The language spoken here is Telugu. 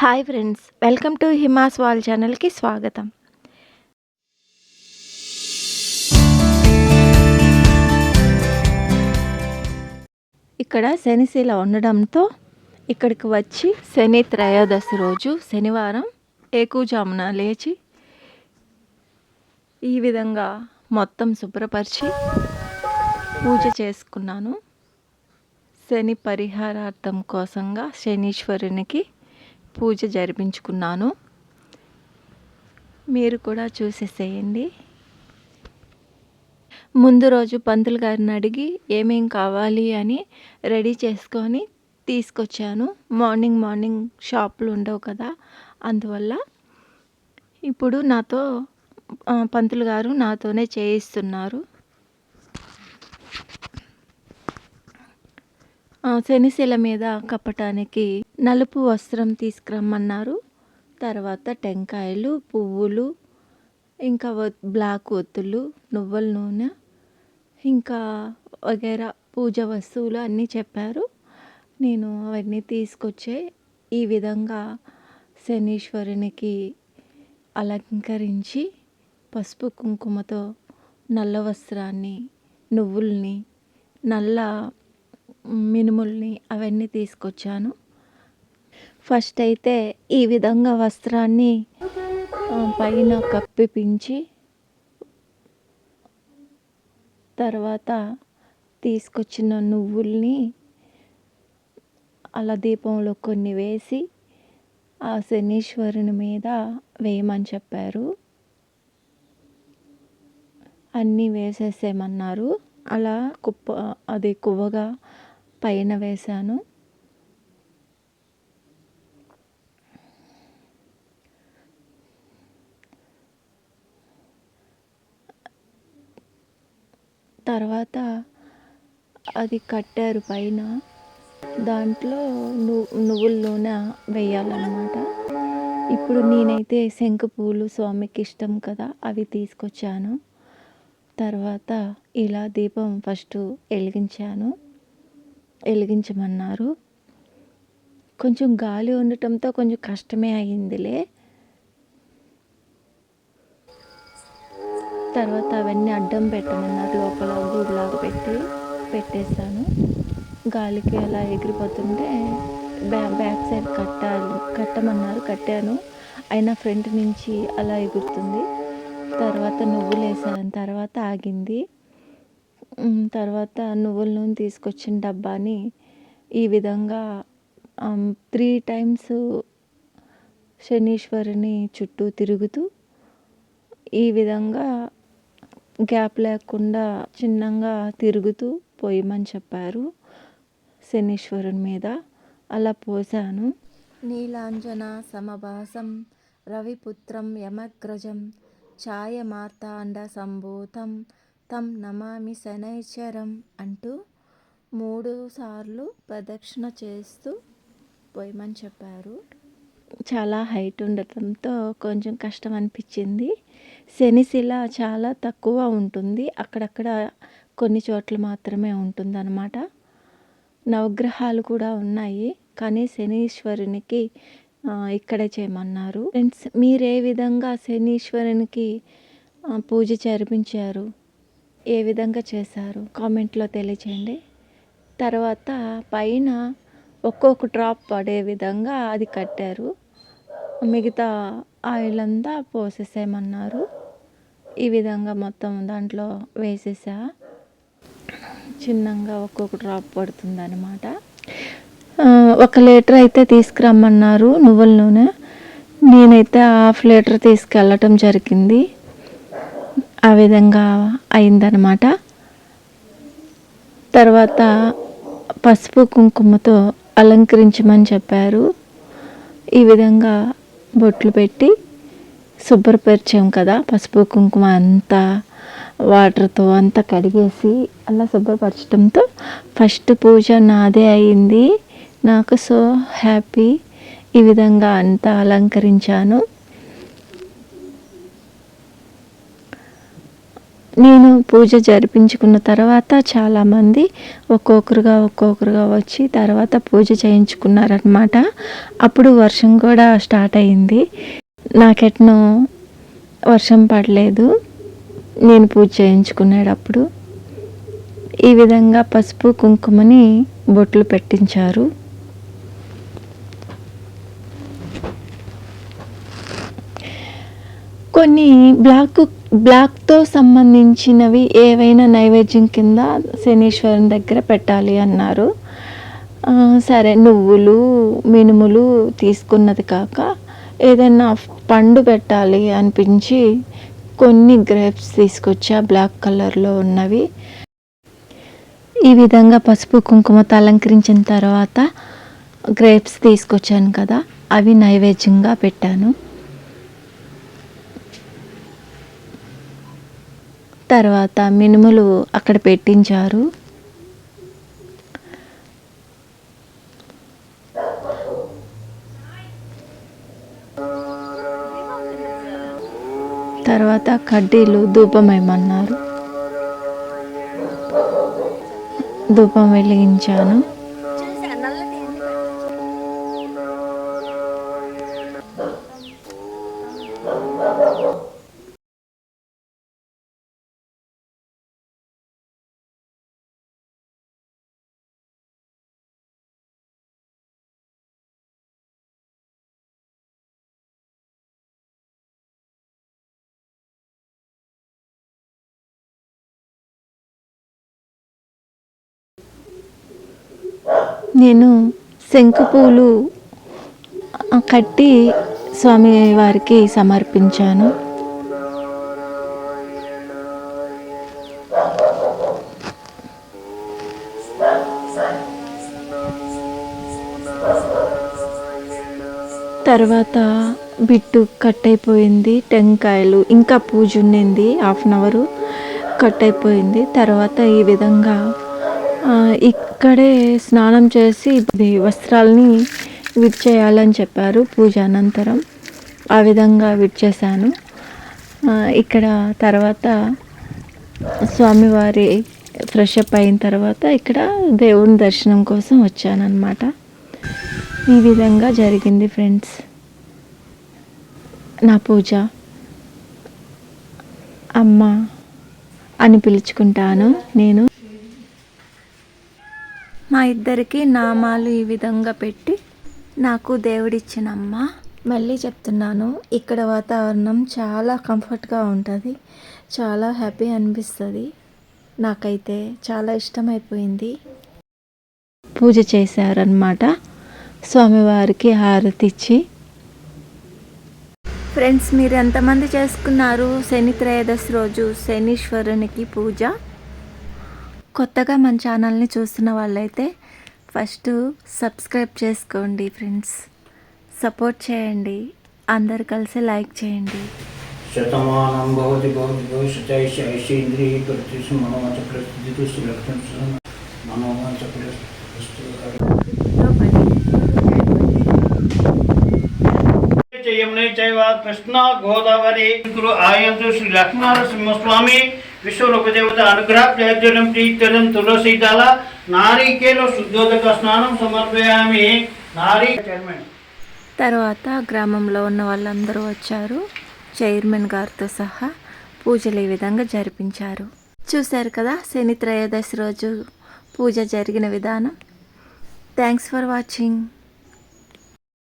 Hi friends welcome to Hima's wall ఛానల్కి స్వాగతం. ఇక్కడ శనిశీల ఉండడంతో ఇక్కడికి వచ్చి శని త్రయోదశి రోజు శనివారం ఏకూజామున లేచి ఈ విధంగా మొత్తం శుభ్రపరిచి పూజ చేసుకున్నాను. శని పరిహారార్థం కోసంగా శనీశ్వరునికి పూజ జరిపించుకున్నాను. మీరు కూడా చూసేసేయండి. ముందు రోజు పంతులు గారిని అడిగి ఏమేం కావాలి అని రెడీ చేసుకొని తీసుకొచ్చాను. మార్నింగ్ మార్నింగ్ షాపులు ఉండవు కదా అందువల్ల ఇప్పుడు నాతో పంతులు గారు నాతోనే చేయిస్తున్నారు. శనిశిల మీద కప్పటానికి నలుపు వస్త్రం తీసుకురమ్మన్నారు. తర్వాత టెంకాయలు పువ్వులు ఇంకా బ్లాక్ ఒత్తులు నువ్వుల నూనె ఇంకా వగేరా పూజ వస్తువులు అన్నీ చెప్పారు. నేను అవన్నీ తీసుకొచ్చే ఈ విధంగా శనీశ్వరునికి అలంకరించి పసుపు కుంకుమతో నల్ల వస్త్రాన్ని నువ్వుల్ని నల్ల మినుముల్ని అవన్నీ తీసుకొచ్చాను. ఫస్ట్ అయితే ఈ విధంగా వస్త్రాన్ని పైన కప్పిపించి తర్వాత తీసుకొచ్చిన నువ్వుల్ని అలా దీపంలో కొన్ని వేసి ఆ శనీశ్వరుని మీద వేయమని చెప్పారు. అన్నీ వేసేసేయమన్నారు. అలా కుప్ప అది కువ్వగా పైన వేశాను. తర్వాత అది కట్టారు పైన. దాంట్లో నువ్వు నువ్వుల నూనె వేయాలన్నమాట. ఇప్పుడు నేనైతే శంఖపూలు స్వామికి ఇష్టం కదా అవి తీసుకొచ్చాను. తర్వాత ఇలా దీపం ఫస్ట్ వెలిగించాను. వెలిగించమన్నారు. కొంచెం గాలి ఉండటంతో కొంచెం కష్టమే అయిందిలే. తర్వాత అవన్నీ అడ్డం పెట్టమన్నారు. లోపల గూడులాగా పెట్టి పెట్టేశాను. గాలికి అలా ఎగిరిపోతుంటే బ్యా బ్యాక్ సైడ్ కట్టాలి కట్టమన్నారు. కట్టాను. అయినా ఫ్రంట్ నుంచి అలా ఎగురుతుంది. తర్వాత నువ్వులు వేసాను తర్వాత ఆగింది. తర్వాత నువ్వుల నూనె తీసుకొచ్చిన డబ్బాని ఈ విధంగా త్రీ టైమ్స్ శనీశ్వరుని చుట్టూ తిరుగుతూ ఈ విధంగా గ్యాప్ లేకుండా చిన్నగా తిరుగుతూ పోయమని చెప్పారు శనీశ్వరుని మీద. అలా పోసాను. నీలాంజన సమభాసం రవిపుత్రం యమగ్రజం ఛాయమార్తాండ సంభూతం తం నమామి శనైశ్వరం అంటూ మూడు సార్లు ప్రదక్షిణ చేస్తూ పోయమని చెప్పారు. చాలా హైట్ ఉండటంతో కొంచెం కష్టం అనిపించింది. శనిశిల చాలా తక్కువ ఉంటుంది. అక్కడక్కడ కొన్ని చోట్ల మాత్రమే ఉంటుందన్నమాట. నవగ్రహాలు కూడా ఉన్నాయి. కానీ శనీశ్వరునికి ఇక్కడే చేయమన్నారు. ఫ్రెండ్స్ మీరు ఏ విధంగా శనీశ్వరునికి పూజ జరిపించారు ఏ విధంగా చేశారు? కామెంట్లో తెలియచేయండి. తర్వాత పైన ఒక్కొక్క డ్రాప్ పడే విధంగా అది కట్టారు. మిగతా ఆయిల్ అంతా పోసేసేయమన్నారు. ఈ విధంగా మొత్తం దాంట్లో వేసేసా. చిన్నగా ఒక్కొక్క డ్రాప్ పడుతుంది అనమాట ఒక లీటర్ అయితే తీసుకురమ్మన్నారు నువ్వుల నూనె. నేనైతే హాఫ్ లీటర్ తీసుకెళ్ళటం జరిగింది. ఆ విధంగా అయిందనమాట తర్వాత పసుపు కుంకుమతో అలంకరించమని చెప్పారు. ఈ విధంగా బొట్లు పెట్టి శుభ్రపరిచాం కదా పసుపు కుంకుమ అంతా వాటర్తో అంతా కడిగేసి అలా శుభ్రపరచడంతో ఫస్ట్ పూజ నాదే అయింది. నాకు సో హ్యాపీ ఈ విధంగా అంతా అలంకరించాను. నేను పూజ జరిపించుకున్న తర్వాత చాలామంది ఒక్కొక్కరుగా ఒక్కొక్కరుగా వచ్చి తర్వాత పూజ చేయించుకున్నారనమాట అప్పుడు వర్షం కూడా స్టార్ట్ అయింది. నాకెట్నో వర్షం పడలేదు. నేను పూజ చేయించుకునేటప్పుడు ఈ విధంగా పసుపు కుంకుమని బొట్లు పెట్టించారు. కొన్ని బ్లాక్ బ్లాక్తో సంబంధించినవి ఏవైనా నైవేద్యం కింద శనీశ్వరుని దగ్గర పెట్టాలి అన్నారు. సరే నువ్వులు మినుములు తీసుకున్నది కాక ఏదైనా పండు పెట్టాలి అనిపించి కొన్ని గ్రేప్స్ తీసుకొచ్చా బ్లాక్ కలర్లో ఉన్నవి. ఈ విధంగా పసుపు కుంకుమతో అలంకరించిన తర్వాత గ్రేప్స్ తీసుకొచ్చాను కదా అవి నైవేద్యంగా పెట్టాను. తర్వాత మినుములు అక్కడ పెట్టించారు. తర్వాత కడ్డీలు ధూపం వేయమన్నారు ధూపం వెలిగించాను. నేను శంకు పూలు కట్టి స్వామి వారికి సమర్పించాను. తర్వాత బిట్టు కట్ అయిపోయింది టెంకాయలు ఇంకా పూజ ఉండింది హాఫ్ అన్ అవరు కట్ అయిపోయింది తర్వాత ఈ విధంగా ఇక్కడే స్నానం చేసి వస్త్రాలని విడిచేయాలని చెప్పారు పూజ అనంతరం. ఆ విధంగా విడిచేశాను ఇక్కడ తర్వాత స్వామివారి ఫ్రెష్ అప్ అయిన తర్వాత ఇక్కడ దేవుని దర్శనం కోసం వచ్చానన్నమాట. ఈ విధంగా జరిగింది ఫ్రెండ్స్. నా పూజ అమ్మ అని పిలుచుకుంటాను. నేను మా ఇద్దరికి నామాలు ఈ విధంగా పెట్టి నాకు దేవుడిచ్చిన అమ్మ మళ్ళీ చెప్తున్నాను ఇక్కడ వాతావరణం చాలా కంఫర్ట్గా ఉంటుంది చాలా హ్యాపీ అనిపిస్తుంది. నాకైతే చాలా ఇష్టమైపోయింది. పూజ చేశారనమాట స్వామివారికి హారతి ఇచ్చి ఫ్రెండ్స్ మీరు ఎంతమంది చేసుకున్నారు? శని త్రయోదశి రోజు శనీశ్వరునికి పూజ. కొత్తగా మన ఛానల్ని చూస్తున్న వాళ్ళైతే ఫస్ట్ సబ్స్క్రైబ్ చేసుకోండి ఫ్రెండ్స్. సపోర్ట్ చేయండి. అందరు కలిసి లైక్ చేయండి. శతమానం భవతి భవతి కృష్ణ గోదావరి గురు ఆయంతు శ్రీ లక్ష్మణసింహస్వామి విశ్వలోక దేవత అనుగ్రహ ప్రయోజనం ప్రీత్యర్థం తులసీదళ నారీకేలో శుద్ధోదక స్నానం సమర్పయామి. నారీ చైర్మన్. తర్వాత గ్రామంలో ఉన్న వాళ్ళందరూ వచ్చారు. చైర్మన్ గారితో సహా పూజలు ఈ విధంగా జరిపించారు. చూశారు కదా శని త్రయోదశి రోజు పూజ జరిగిన విధానం. Thanks for watching